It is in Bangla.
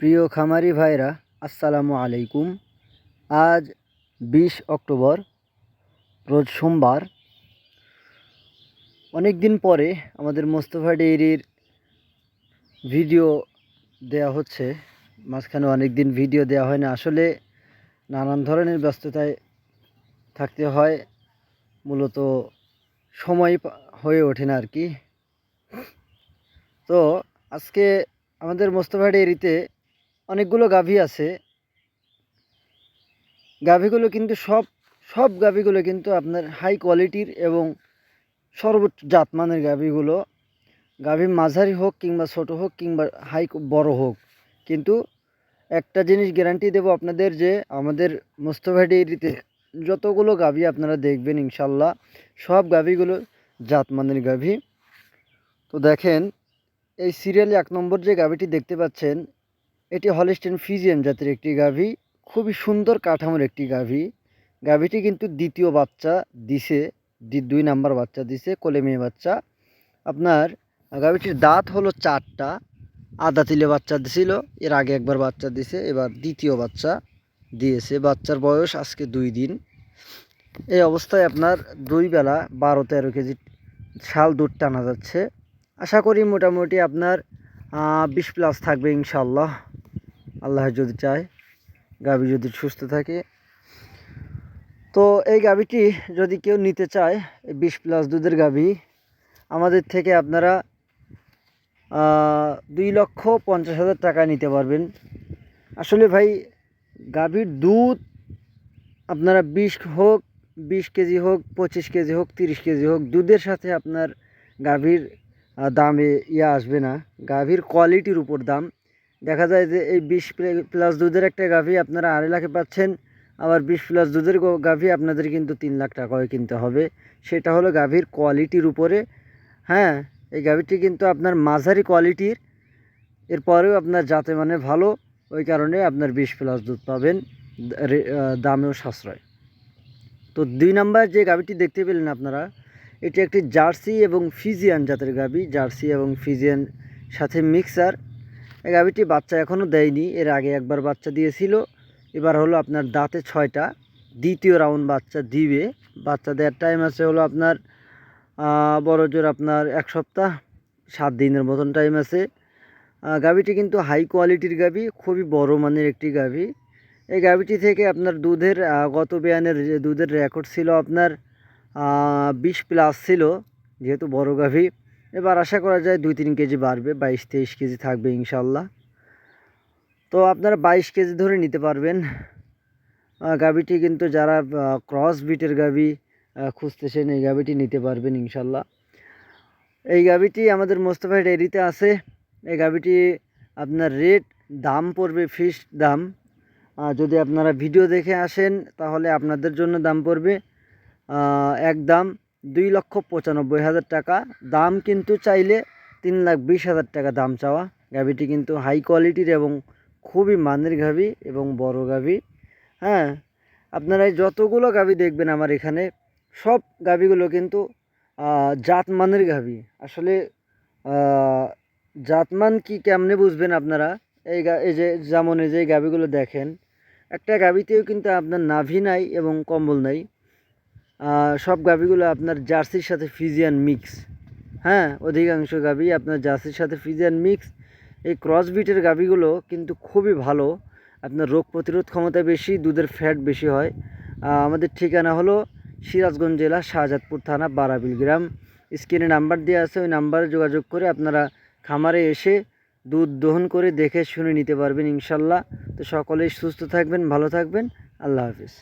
প্রিয় খামারি ভাইরা, আসসালামু আলাইকুম। আজ বিশ অক্টোবর, রোজ সোমবার। অনেক দিন পরে আমাদের মোস্তফা ডেইরির ভিডিও দেয়া হচ্ছে। মাঝখানে অনেক দিন ভিডিও দেওয়া হয় না। আসলে নানান ধরনের ব্যস্ততায় থাকতে হয়। মূলত সময় হয়ে ওঠে না আর কি। তো আজকে আমাদের মোস্তফা ডেইরিতে অনেকগুলো গাভী আছে। গাভীগুলো কিন্তু সব সব গাভীগুলো কিন্তু আপনার হাই কোয়ালিটির এবং সর্বোচ্চ জাতমানের গাভীগুলো। গাভী মাঝারি হোক কিংবা ছোট হোক কিংবা হাই বড় হোক। কিন্তু একটা জিনিস গ্যারান্টি দেবো আপনাদের যে, আমাদের মোস্তফা ডেইরিতে যতগুলো গাভী আপনারা দেখবেন ইনশাল্লাহ, সব গাভীগুলো জাতমানের গাভী। তো দেখেন, এই সিরিয়ালে এক নম্বর যে গাভীটি দেখতে পাচ্ছেন এটি হলিস্টেন ফিজিয়ান জাতের একটি গাভী, খুবই সুন্দর কাঠামোর একটি গাভী। গাভীটি কিন্তু দ্বিতীয় বাচ্চা দিছে দুই নাম্বার বাচ্চা দিছে, কোলে মেয়ে বাচ্চা। আপনার, গাভীটির দাঁত হলো চারটা আদা তিলে বাচ্চা দিছিল, এর আগে একবার বাচ্চা দিছে, এবার দ্বিতীয় বাচ্চা দিয়েছে। বাচ্চার বয়স আজকে দুই দিন। এই অবস্থায় আপনার দুই বেলা বারো তেরো কেজি শাল দুধ টানা যাচ্ছে। আশা করি মোটামুটি আপনার বিশ প্লাস থাকবে ইনশাল্লাহ আল্লাহ যদি চায়, গাভী যদি সুস্থ থাকে। তো এই গাভীটি যদি কেউ নিতে চায় বিশ প্লাস দুধের গাভী, আমাদের থেকে আপনারা দুই লক্ষ পঞ্চাশ হাজার টাকা নিতে পারবেন। আসলে ভাই, গাভীর দুধ আপনারা বিশ হোক, বিশ কেজি হোক, পঁচিশ কেজি হোক, তিরিশ কেজি হোক, দুধের সাথে আপনার গাভীর দামে ইয়ে আসবে না। গাভীর কোয়ালিটির উপর দাম। দেখা যায় যে এই বিশ প্লাস দুধের একটা গাভী আপনারা আড়াই লাখে পাচ্ছেন, আবার বিশ প্লাস দুধের গাভী আপনাদের কিন্তু তিন লাখ টাকায় কিনতে হবে। সেটা হলো গাভীর কোয়ালিটির উপরে। হ্যাঁ এই গাভীটি কিন্তু আপনার মাঝারি কোয়ালিটির এরপরেও আপনার যাতে মানে ভালো, ওই কারণে আপনার বিশ প্লাস দুধ পাবেন দামেও সাশ্রয়। তো দুই নাম্বার যে গাভীটি দেখতে পেলেন আপনারা, এটি একটি জার্সি এবং ফিজিয়ান জাতের গাভী। জার্সি এবং ফিজিয়ান সাথে মিক্সার। এই গাভীটি বাচ্চা এখনও দেয়নি, এর আগে একবার বাচ্চা দিয়েছিল। এবার হলো আপনার দাঁতে ছয়টা, দ্বিতীয় রাউন্ড বাচ্চা দিবে। বাচ্চা দেওয়ার টাইম আছে হলো আপনার বড় জোর আপনার এক সপ্তাহ, সাত দিনের মতন টাইম আছে। গাভীটি কিন্তু হাই কোয়ালিটির গাভী, খুবই বড় মানের একটি গাভী। এই গাভীটি থেকে আপনার দুধের গত বেয়ানের দুধের রেকর্ড ছিল আপনার বিশ প্লাস ছিল, যেহেতু বড় গাভী। এবার আশা করা যায় দুই তিন কেজি বাড়বে বাইশ তেইশ কেজি থাকবে ইনশাল্লাহ। তো আপনারা বাইশ কেজি ধরে নিতে পারবেন। গাভীটি কিন্তু যারা ক্রস বিটের আহ, খুঁজতেছেন এই গাভীটি নিতে পারবেন ইনশাল্লাহ। এই গাভীটি আমাদের মোস্তফা ডেয়ারিতে আছে। এই গাভীটি আপনার রেট দাম পড়বে ফিক্সড দাম। যদি আপনারা ভিডিও দেখে আসেন তাহলে আপনাদের জন্য দাম পড়বে এক দাম। দুই লক্ষ পঁচানব্বই হাজার টাকা। দাম কিন্তু চাইলে তিন লাখ বিশ হাজার টাকা দাম চাওয়া। গাভীটি কিন্তু হাই কোয়ালিটির এবং খুবই মানের গাভী এবং বড় গাভী। হ্যাঁ আপনারা এই যতগুলো গাভী দেখবেন আমার এখানে, সব গাভীগুলো কিন্তু জাত মানের গাভী। আসলে জাতমান কি কেমনে বুঝবেন আপনারা? এই গা, এই যে, যেমন এই যে গাভীগুলো দেখেন, একটা গাভীতেও কিন্তু আপনার নাভি নাই এবং কম্বল নাই। সব গাভীগুলো আপনার জার্সির সাথে ফিজিয়ান মিক্স। হ্যাঁ অধিকাংশ গাভী আপনার জার্সির সাথে ফিজিয়ান মিক্স। এই ক্রস বিটের গাভীগুলো কিন্তু খুবই ভালো। আপনার রোগ প্রতিরোধ ক্ষমতা বেশি, দুধের ফ্যাট বেশি হয়। আমাদের ঠিকানা হলো সিরাজগঞ্জ জেলা, শাহজাদপুর থানা, বারাবিল গ্রাম। স্ক্রিনে নাম্বার দেওয়া আছে, ওই নাম্বারে যোগাযোগ করে আপনারা খামারে এসে দুধ দহন করে দেখে শুনে নিতে পারবেন ইনশাল্লাহ। তো সকলেই সুস্থ থাকবেন, ভালো থাকবেন। আল্লাহ হাফিজ।